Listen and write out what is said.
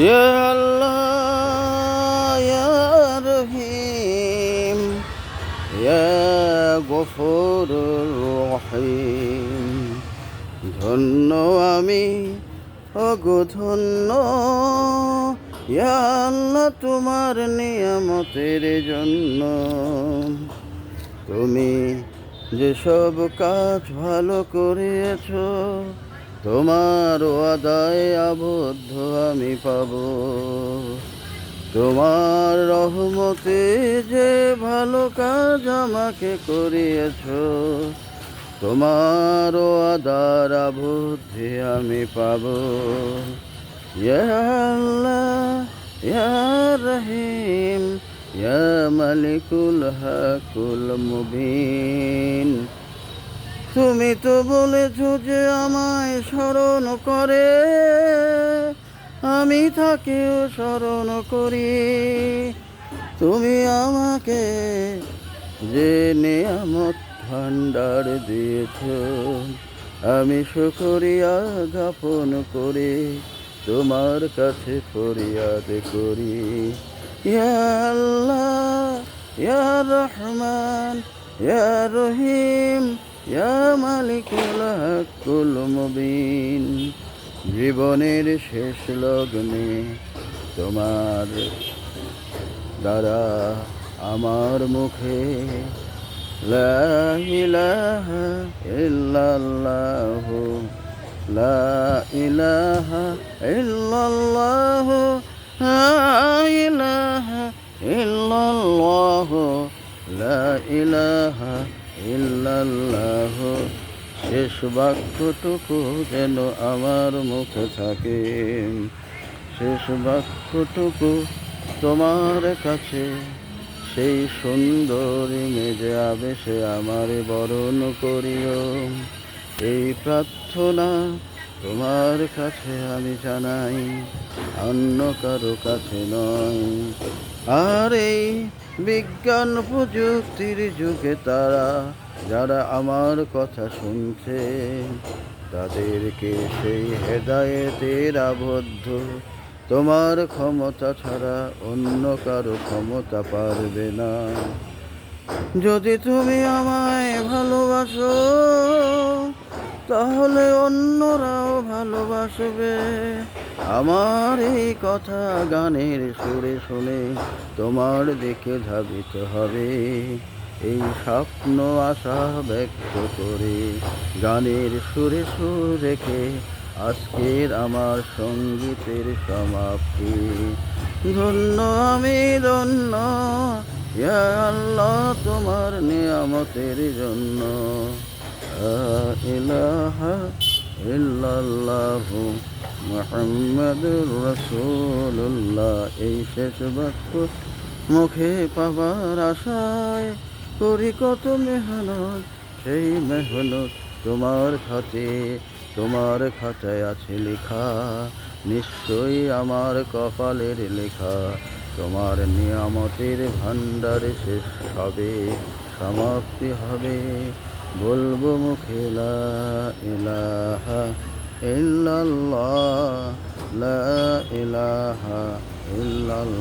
ইয়া আল্লাহ, ইয়া রহিম রহিম। ধন্য আমি অগো ধন্য, ইয়া আল্লাহ তোমার নিয়ামতের জন্য। তুমি যেসব কাজ ভালো করেছ তোমার আদায় আবদ্ধ আমি পাব। তোমার রহমতে যে ভালো কাজ আমাকে করিয়েছ, তোমার আদার আবদ্ধে আমি পাব। আল্লাহ রহিম মালিকুল হাকুল মুবিন। তুমি তো বলেছ যে আমায় স্মরণ করে, আমি তাকেও স্মরণ করি। তুমি আমাকে যে নিয়ামত ভাণ্ডার দিয়েছ। আমি শুকরিয়া জ্ঞাপন করি, তোমার কাছে ফরিয়াদ করি। আল্লাহ, ইয়া রহমান, ইয়া রহিম ইয়া মালিকুল হাকুল মুবিন, জীবনের শেষ লগ্নে তোমার দ্বারা আমার মুখে লা ইলাহা ইল্লাল্লাহ, লা ইলাহা লা ইলাহা ইল্লাল্লাহ, শেষ বাক্যটুকু যেন আমার মুখে থাকে। শেষ বাক্যটুকু তোমার কাছে, সেই সুন্দরী মেজে আবেশে আমার বরণ করিও। এই প্রার্থনা তোমার কাছে আমি জানাই, অন্য কারও কাছে নয়। আর এই বিজ্ঞান প্রযুক্তির যুগে তারা, যারা আমার কথা শুনছে, তাদেরকে সেই হেদায়েতের আবদ্ধ। তোমার ক্ষমতা ছাড়া অন্য কারও ক্ষমতা পারবে না। যদি তুমি আমায় ভালোবাসো তাহলে অন্যরাও ভালোবাসবে। আমার এই কথা গানের সুরে শুনে তোমার দেখে ধাবিত হবে। এই স্বপ্ন আশা ব্যক্ত করে গানের সুরে সুর রেখে আজকের আমার সঙ্গীতের সমাপ্তি। ধন্য আমি, ধন্য। আল্লাহ, তোমার নিয়ামতের জন্য। ইলাহা ইল্লাল্লাহু মুহাম্মাদুর রাসূলুল্লাহ। এই শেষ বাক্য মুখে পাবার আশায় করি কত মেহনত, সেই মেহনত তোমার খাতে, তোমার খাতায় আছে লেখা। নিশ্চয়ই আমার কপালের লেখা, তোমার নিয়ামতের ভাণ্ডারে শেষ হবে, সমাপ্তি হবে। বলব মুখে লা ইলাহা ইল্লাল্লাহ লা ইলাহা ইল্লাল্লাহ।